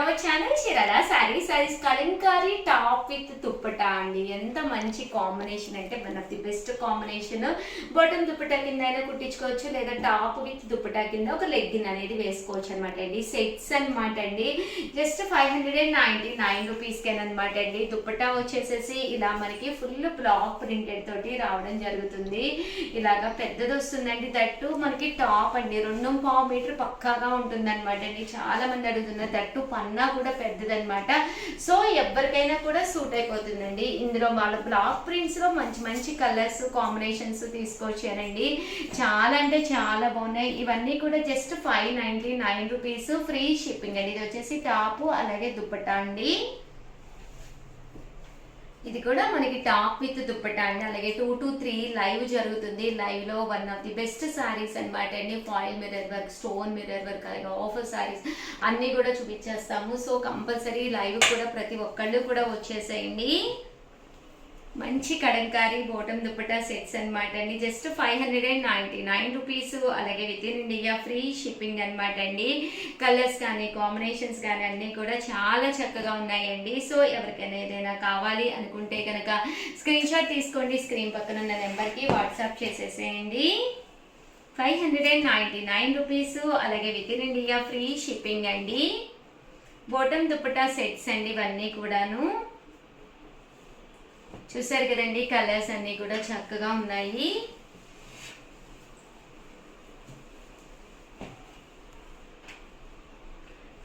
Our channel Chirala sarees kalamkari top with dupatta అండి. ఎంత మంచి కాంబినేషన్ అంటే one of the best combination bottom dupatta కింద అయినా కుట్టించుకోవచ్చు లేదా టాప్ విత్ దుప్పటా కింద ఒక లెగ్గిన్ అనేది వేసుకోవచ్చు అనమాట అండి. సెట్స్ అనమాట అండి. Just five hundred and ninety nine రూపీస్కి అనమాట అండి. దుప్పటా వచ్చేసేసి ఇలా మనకి ఫుల్ బ్లాక్ ప్రింటెడ్ తోటి రావడం జరుగుతుంది. ఇలాగా పెద్దది వస్తుందండి. దట్టు మనకి టాప్ అండి. రెండు పావు మీటర్ పక్కాగా ఉంటుంది అనమాట అండి. చాలా మంది అడుగుతున్నారు దట్టు అన్నా కూడా పెద్దదనమాట సో ఎవరికైనా కూడా సూట్ అయిపోతుందండి. ఇందులో వాళ్ళ బ్లాక్ ప్రింట్స్లో మంచి మంచి కలర్స్ కాంబినేషన్స్ తీసుకొచ్చారండి చాలా అంటే చాలా బాగున్నాయి. ఇవన్నీ కూడా just five ninety nine rupees free shipping అండి. ఇది వచ్చేసి టాపు అలాగే దుప్పటా అండి. ఇది కూడా మనకి టాప్ విత్ దుప్పట్టా అండి. అలాగే టూ టు త్రీ లైవ్ జరుగుతుంది. లైవ్లో one of the best sarees అనమాట అండి. Foil mirror work stone mirror work అలాగే ఆఫర్ సారీస్ అన్నీ కూడా చూపించేస్తాము. సో కంపల్సరీ లైవ్ కూడా ప్రతి ఒక్కళ్ళు కూడా వచ్చేసేయండి. మంచి కడంకారీ బోటం దుప్పటా సెట్స్ అనమాట అండి. Just five hundred and ninety nine rupees అలాగే with in India free shipping అనమాట అండి. కలర్స్ కానీ కాంబినేషన్స్ కానీ అన్నీ కూడా చాలా చక్కగా ఉన్నాయండి. సో ఎవరికైనా ఏదైనా కావాలి అనుకుంటే కనుక స్క్రీన్ షాట్ తీసుకోండి. స్క్రీన్ పక్కన ఉన్న నెంబర్కి వాట్సాప్ చేసేసేయండి. Five hundred and ninety nine rupees అలాగే with in India free shipping అండి. బోటం దుప్పటా సెట్స్ అండి ఇవన్నీ కూడాను. చూసారు కదండి కలర్స్ అన్నీ కూడా చక్కగా ఉన్నాయి.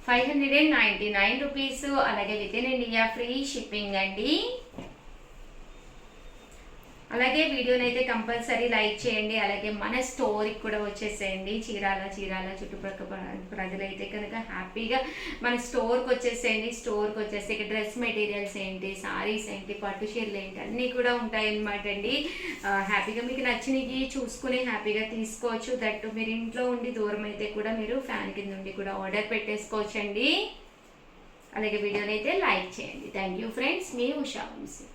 Five hundred and ninety nine rupees. అలాగే with in India free shipping అండి. అలాగే వీడియోని అయితే కంపల్సరీ లైక్ చేయండి. అలాగే మన స్టోరీకి కూడా వచ్చేసేయండి. చీరాల చీరాల చుట్టుపక్కల ప్రజలైతే కనుక హ్యాపీగా మన స్టోర్కి వచ్చేసేయండి. స్టోర్కి వచ్చేసి ఇక్కడ డ్రెస్ మెటీరియల్స్ ఏంటి సారీస్ ఏంటి పట్టు చీరలు ఏంటి అన్నీ కూడా ఉంటాయి అండి. హ్యాపీగా మీకు నచ్చినవి చూసుకుని హ్యాపీగా తీసుకోవచ్చు. దట్టు మీరు ఇంట్లో ఉండి దూరం అయితే కూడా మీరు ఫ్యాన్ కింద నుండి కూడా ఆర్డర్ పెట్టేసుకోవచ్చండి. అలాగే వీడియోని అయితే లైక్ చేయండి. థ్యాంక్ యూ ఫ్రెండ్స్ మీ ఉషా వంశీ.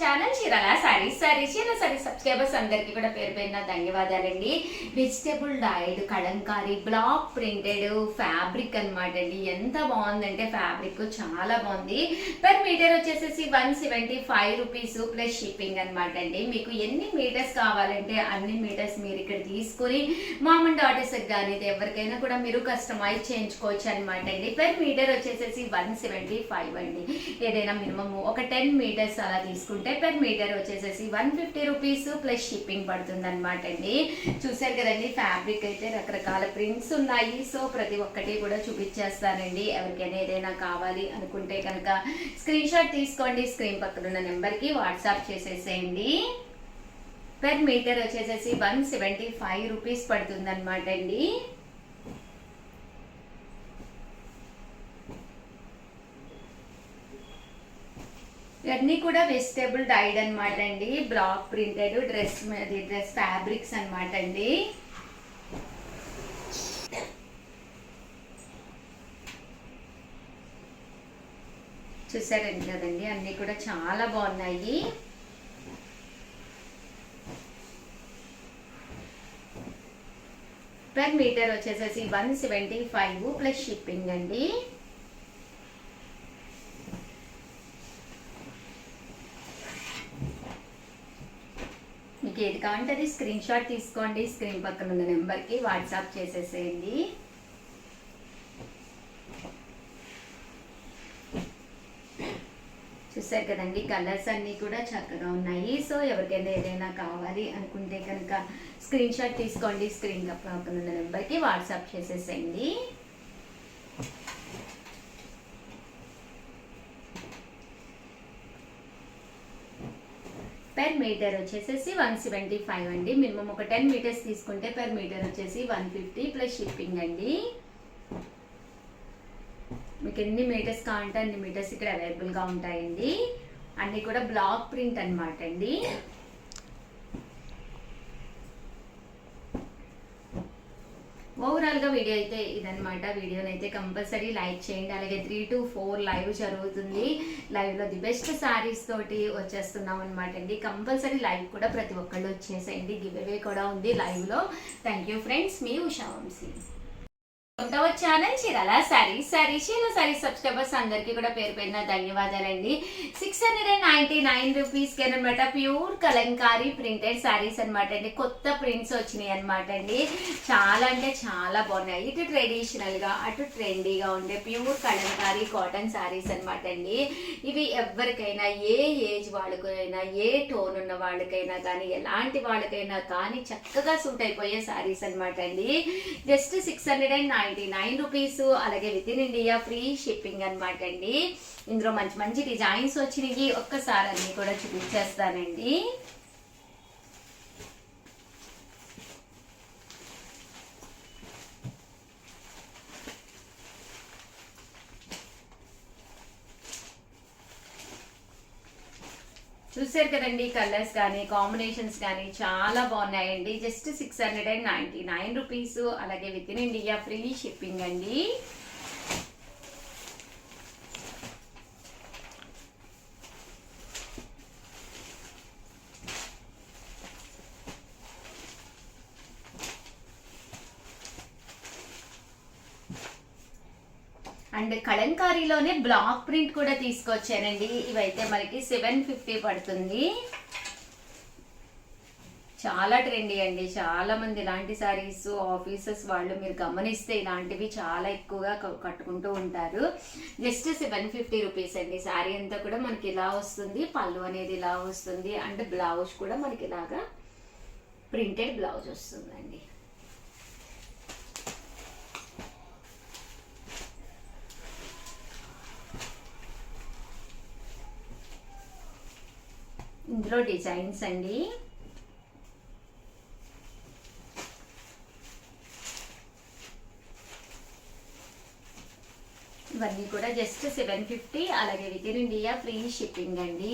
ఛానల్ చీరాల సారీస్ సారీస్ చీర సారీ సబ్స్క్రైబర్స్ అందరికీ కూడా పేరు పేరున ధన్యవాదాలండి. Vegetable dyed kalamkari block printed fabric అనమాట అండి. ఎంత బాగుందంటే ఫ్యాబ్రిక్ చాలా బాగుంది. పర్ మీటర్ వచ్చేసేసి one seventy five rupees plus shipping అనమాట అండి. మీకు ఎన్ని మీటర్స్ కావాలంటే అన్ని మీటర్స్ మీరు ఇక్కడ తీసుకుని మామూలు డాటర్స్కి డాటర్స్ కానీ ఎవరికైనా కూడా మీరు కస్టమైజ్ చేయించుకోవచ్చు అనమాట అండి. పర్ మీటర్ వచ్చేసేసి వన్ సెవెంటీ ఫైవ్ అండి. ఏదైనా మినిమం ఒక టెన్ మీటర్స్ అలా తీసుకుంటే పర్ మీటర్ వచ్చేసేసి one fifty rupees plus shipping పడుతుంది అనమాట అండి. చూసారు కదండి ఫ్యాబ్రిక్ అయితే రకరకాల ప్రింట్స్ ఉన్నాయి. సో ప్రతి ఒక్కటి కూడా చూపించేస్తానండి. ఎవరికైనా ఏదైనా కావాలి అనుకుంటే కనుక స్క్రీన్ షాట్ తీసుకోండి. స్క్రీన్ పక్కన ఉన్న నెంబర్కి వాట్సాప్ చేసేసేయండి. పర్ మీటర్ వచ్చేసేసి వన్ సెవెంటీ ఫైవ్ రూపీస్ పడుతుంది అనమాట అండి. ఇవన్నీ కూడా వెజిటేబుల్ డైడ్ అన్నమాట అండి. Block printed dress dress fabrics అన్నమాట అండి. చూసారండి కదండి అన్నీ కూడా చాలా బాగున్నాయి. పర్ మీటర్ వచ్చేసేసి one seventy five plus shipping అండి. మీకు ఏది కావాలంటే అది స్క్రీన్ షాట్ తీసుకోండి. స్క్రీన్ పక్కన ఉన్న నెంబర్కి వాట్సాప్ చేసేసేయండి. చూసారు కదండి కలర్స్ అన్నీ కూడా చక్కగా ఉన్నాయి. సో ఎవరికైనా ఏదైనా కావాలి అనుకుంటే కనుక స్క్రీన్ షాట్ తీసుకోండి. స్క్రీన్ పక్కన ఉన్న నెంబర్కి వాట్సాప్ చేసేసేయండి. పెర్ మీటర్ వచ్చేసేసి వన్ సెవెంటీ ఫైవ్ అండి. మినిమం ఒక టెన్ మీటర్స్ తీసుకుంటే పెర్ మీటర్ వచ్చేసి వన్ ఫిఫ్టీ ప్లస్ షిప్పింగ్ అండి. మీకు ఎన్ని మీటర్స్ కావాలంటే అన్ని మీటర్స్ ఇక్కడ అవైలబుల్గా ఉంటాయండి. అన్నీ కూడా బ్లాక్ ప్రింట్ అన్నమాట అండి. వీడియో అయితే ఇదనమాట వీడియోని అయితే కంపల్సరీ లైక్ చేయండి. అలాగే త్రీ టు ఫోర్ లైవ్ జరుగుతుంది. లైవ్లో ది బెస్ట్ సారీస్ తోటి వచ్చేస్తున్నాం అనమాట అండి. కంపల్సరీ లైవ్ కూడా ప్రతి ఒక్కళ్ళు వచ్చేసేయండి. గివ్ అవే కూడా ఉంది లైవ్లో థ్యాంక్ యూ ఫ్రెండ్స్ మీ ఉషా వంశీ. ఉంటావో ఛానల్ చీరాల సారీ సారీ చీర సారీ సబ్స్క్రైబర్స్ అందరికీ కూడా పేరు పేరున ధన్యవాదాలండి. Six hundred and ninety nine రూపీస్కి అనమాట ప్యూర్ కలంకారీ ప్రింటెడ్ సారీస్ అనమాట అండి. కొత్త ప్రింట్స్ వచ్చినాయి అనమాట అండి. చాలా అంటే చాలా బాగున్నాయి. ఇటు ట్రెడిషనల్గా అటు ట్రెండీగా ఉండే ప్యూర్ కలంకారీ కాటన్ సారీస్ అనమాట అండి. ఇవి ఎవరికైనా ఏ ఏజ్ వాళ్ళకైనా ఏ టోన్ ఉన్న వాళ్ళకైనా కానీ ఎలాంటి వాళ్ళకైనా కానీ చక్కగా సూట్ అయిపోయే సారీస్ అనమాట అండి. Just six hundred and ninety nine rupees అలాగే with in India free shipping అనమాట అండి. ఇందులో మంచి మంచి డిజైన్స్ వచ్చినాయి. ఒక్కసారి అన్ని కూడా చూపించేస్తానండి. చూసారు కదండి కలర్స్ కానీ కాంబినేషన్స్ కానీ చాలా బాగున్నాయండి. Just six hundred and ninety nine rupees అలాగే with in India free shipping అండి. అండ్ కలంకారీలోనే బ్లాక్ ప్రింట్ కూడా తీసుకొచ్చానండి ఇవైతే మనకి సెవెన్ ఫిఫ్టీ పడుతుంది. చాలా ట్రెండీ అండి. చాలా మంది ఇలాంటి సారీస్ ఆఫీసెస్ వాళ్ళు మీరు గమనిస్తే ఇలాంటివి చాలా ఎక్కువగా క- కట్టుకుంటూ ఉంటారు. జస్ట్ సెవెన్ ఫిఫ్టీ రూపీస్ అండి. సారీ అంతా కూడా మనకి ఇలా వస్తుంది. పళ్ళు అనేది ఇలా వస్తుంది. అండ్ బ్లౌజ్ కూడా మనకి ఇలాగా ప్రింటెడ్ బ్లౌజ్ వస్తుందండి. ఇందులో డిజైన్స్ అండి. ఇవన్నీ కూడా జస్ట్ సెవెన్ ఫిఫ్టీ అలాగే with in India free shipping అండి.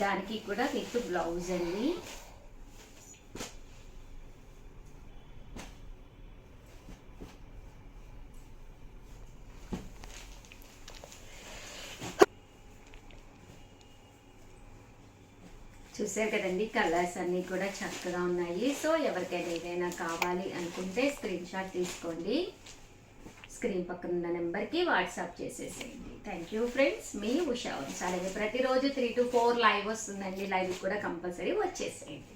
దానికి కూడా విత్ బ్లౌజ్ అండి. చూసారు కదండి కలర్స్ అన్నీ కూడా చక్కగా ఉన్నాయి. సో ఎవరికైనా ఏదైనా కావాలి అనుకుంటే స్క్రీన్ షాట్ తీసుకోండి. స్క్రీన్ పక్కన ఉన్న నెంబర్కి వాట్సాప్ చేసేసేయండి. థ్యాంక్ యూ ఫ్రెండ్స్ మీ ఉషా అలాగే ప్రతిరోజు త్రీ టు ఫోర్ లైవ్ వస్తుందండి. లైవ్ కూడా కంపల్సరీ వచ్చేసేయండి.